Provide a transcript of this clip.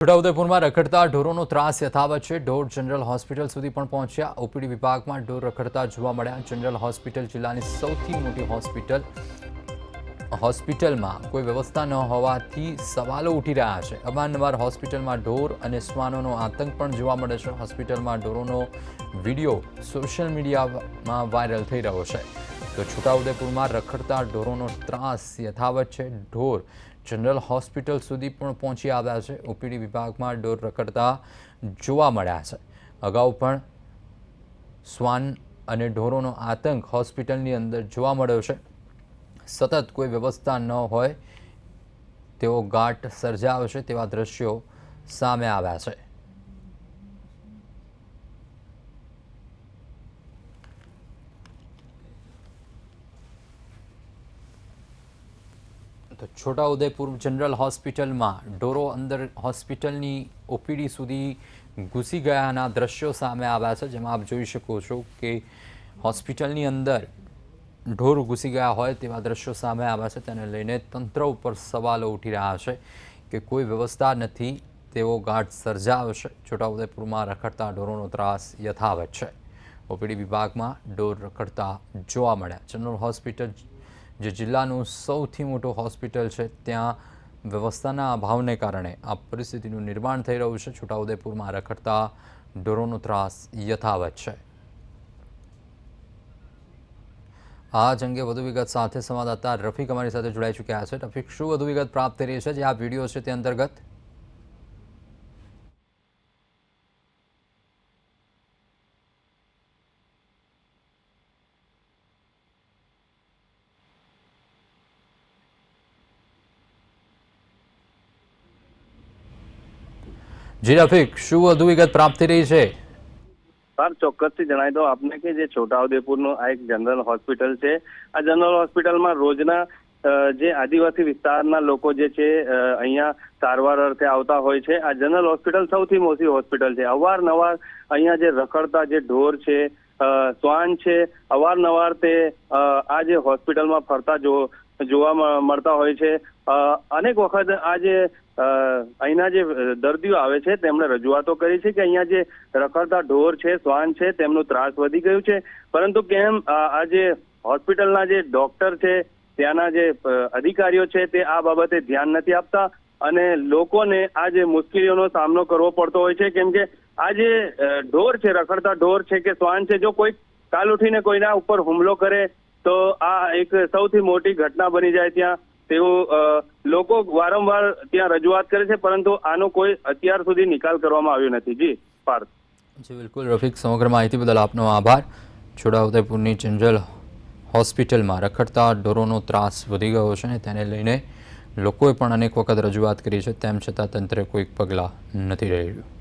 છોટાઉદેપુરમાં રખડતા ઢોરોનો ત્રાસ યથાવત છે. ઢોર જનરલ હોસ્પિટલ સુધી પણ પહોંચ્યા. ઓપીડી વિભાગમાં ઢોર રખડતા જોવા મળ્યા. જનરલ હોસ્પિટલ જિલ્લાની સૌથી મોટી હોસ્પિટલ, હોસ્પિટલમાં કોઈ વ્યવસ્થા ન હોવાથી સવાલો ઉઠી રહ્યા છે. અવારનવાર હોસ્પિટલમાં ઢોર અને શ્વાનોનો આતંક પણ જોવા મળે છે. હોસ્પિટલમાં ઢોરોનો વીડિયો સોશિયલ મીડિયામાં વાયરલ થઈ રહ્યો છે. તો છોટાઉદેપુરમાં રખડતા ઢોરોનો ત્રાસ યથાવત છે. ઢોર જનરલ હોસ્પિટલ સુધી પણ પહોંચી આવ્યા છે. ઓપીડી વિભાગમાં ઢોર રખડતા જોવા મળ્યા છે. અગાઉ પણ શ્વાન અને ઢોરોનો આતંક હોસ્પિટલની અંદર જોવા મળ્યો છે. સતત કોઈ વ્યવસ્થા ન હોય તેવો ગાંઠ સર્જાયો છે તેવા દ્રશ્યો સામે આવ્યા છે. તો છોટાઉદેપુર જનરલ હોસ્પિટલમાં ઢોરો અંદર હોસ્પિટલની ઓપીડી સુધી ઘૂસી ગયાના દ્રશ્યો સામે આવ્યા છે, જેમાં આપ જોઈ શકો છો કે હોસ્પિટલની અંદર ઢોર ઘૂસી ગયા હોય તેવા દ્રશ્યો સામે આવ્યા છે, તેને લઈને તંત્ર ઉપર સવાલો ઉઠી રહ્યા છે કે કોઈ વ્યવસ્થા નથી તેવો ગાઢ સર્જાવશે છોટાઉદેપુરમાં રખડતા ઢોરોનો ત્રાસ યથાવત છે. ઓપીડી વિભાગમાં ઢોર રખડતા જોવા મળ્યા. જનરલ હોસ્પિટલ જે જિલ્લાનું સૌથી મોટું હોસ્પિટલ છે, ત્યાં વ્યવસ્થાના અભાવને કારણે આ પરિસ્થિતિનું નિર્માણ થઈ રહ્યું છે. છોટાઉદેપુરમાં રખડતા ઢોરોનો ત્રાસ યથાવત છે. આ જ અંગે વધુ વિગત સાથે સંવાદદાતા રફીક અમારી સાથે જોડાઈ ચૂક્યા છે. રફીક, શું વધુ વિગત પ્રાપ્ત થઈ રહી છે? જે આ વીડિયો છે તે અંતર્ગત જી રફીક શું વધુ વિગત પ્રાપ્ત રહી છે? સર, ચોક્કસથી જણાવી દો આપને કે જે છોટાઉદેપુરનું આ એક જનરલ હોસ્પિટલ છે, આ જનરલ હોસ્પિટલમાં રોજના જે આદિવાસી વિસ્તારના લોકો જે છે અહીંયા સારવાર અર્થે આવતા હોય છે, આ જનરલ હોસ્પિટલ સૌથી મોટી હોસ્પિટલ છે. અવારનવાર અહીંયા જે રખડતા જે ઢોર છે શ્વાન છે, અવારનવાર તે આ જે હોસ્પિટલમાં ફરતા જો જોવા મળતા હોય છે. અનેક વખત આ જે અહીંના જે દર્દીઓ આવે છે, તેમણે રજૂઆતો કરી છે કે અહીંયા જે રખડતા ઢોર છે, શ્વાન છે, તેમનો ત્રાસ વધી ગયું છે. પરંતુ કેમ આ જે હોસ્પિટલના જે ડોક્ટર છે, ત્યાંના જે અધિકારીઓ છે, તે આ બાબતે ધ્યાન નથી આપતા અને લોકોને આ જે મુશ્કેલીઓનો સામનો કરવો પડતો હોય છે. કેમ કે આ જે ઢોર છે, રખડતા ઢોર છે કે શ્વાન છે, જો કોઈ કાલ ઉઠીને કોઈના ઉપર હુમલો કરે તો આ એક સૌથી મોટી ઘટના બની જાય ત્યાં. તેઓ લોકો વારંવાર ત્યાં રજૂઆત કરે છે, પરંતુ આનો કોઈ અત્યાર સુધી નિકાલ કરવામાં આવ્યો નથી. જી, પાર્થ. જી, બિલકુલ. રફીક, સમગ્ર માહિતી બદલ આપનો આભાર. છોટાઉદેપુરની જનરલ હોસ્પિટલમાં રખડતા ઢોરોનો ત્રાસ વધી ગયો છે ને તેને લઈને લોકોએ પણ અનેક વખત રજૂઆત કરી છે. તેમ છતાં તંત્રે કોઈક પગલાં નથી રહ્યું.